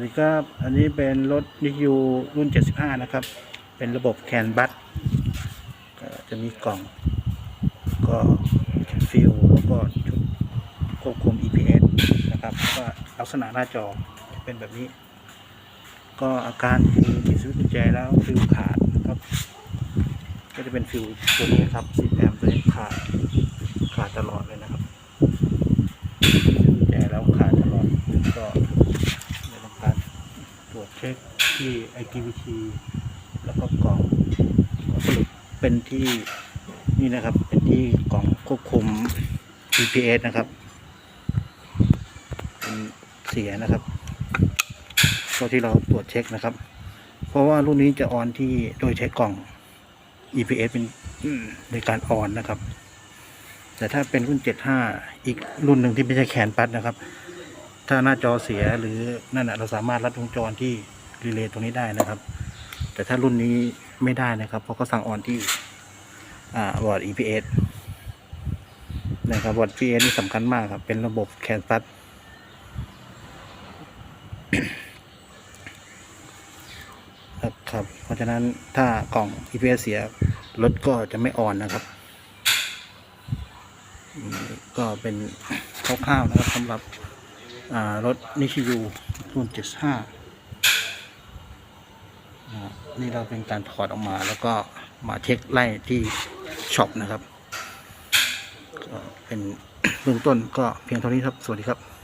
นี่ก็อันนี้เป็นรถนิยูรุ่น 75 นะครับ เป็นระบบแคนบัสก็จะมีกล่อง ก็ฟิลแล้วก็ชุดควบคุม EPS นะครับ ก็ลักษณะหน้าจอจะเป็นแบบนี้ ก็อาการคือปิดสวิตช์กุญแจแล้วฟิลขาดนะครับ ก็จะเป็นฟิลตัวนี้ครับซีแอมตัวนี้ขาดขาดตลอดเลยนะครับกุญแจแล้วขาดตลอดก็ในทำการตรวจ เช็คที่ IGBT แล้วก็กล่องสรุปเป็นที่นี่นะครับ เป็นที่กล่องควบคุม EPS นะครับ เป็นเสียนะครับก็ที่เราตรวจเช็คนะครับ เพราะว่ารุ่นนี้จะออนที่โดยใช้กล่อง EPS เป็นในการออนนะครับ แต่ถ้าเป็นรุ่น 75 อีกรุ่นหนึ่งที่ไม่ใช่แขนปัดนะครับ ถ้าหน้าจอเสียหรือนั่นนะเราสามารถรัดวงจรที่รีเลย์ตรงนี้ได้นะครับ แต่ถ้ารุ่นนี้ไม่ได้นะครับ เพราะเขาสั่งออนที่บอร์ด EPS นะครับบอร์ด EPS นี่สำคัญมากครับ เป็นระบบแคนปัดครับครับ เพราะฉะนั้นถ้ากล่อง EPS เสียรถก็จะไม่ออนนะครับ ก็เป็นคร่าวๆนะครับสำหรับ รถนิชิยูรุ่น75อ่านี่เราเป็นการถอดออกมาแล้วก็มาเช็คไล่ที่ช็อปนะครับ ก็เป็นเบื้องต้นก็เพียงเท่านี้ครับ สวัสดีครับ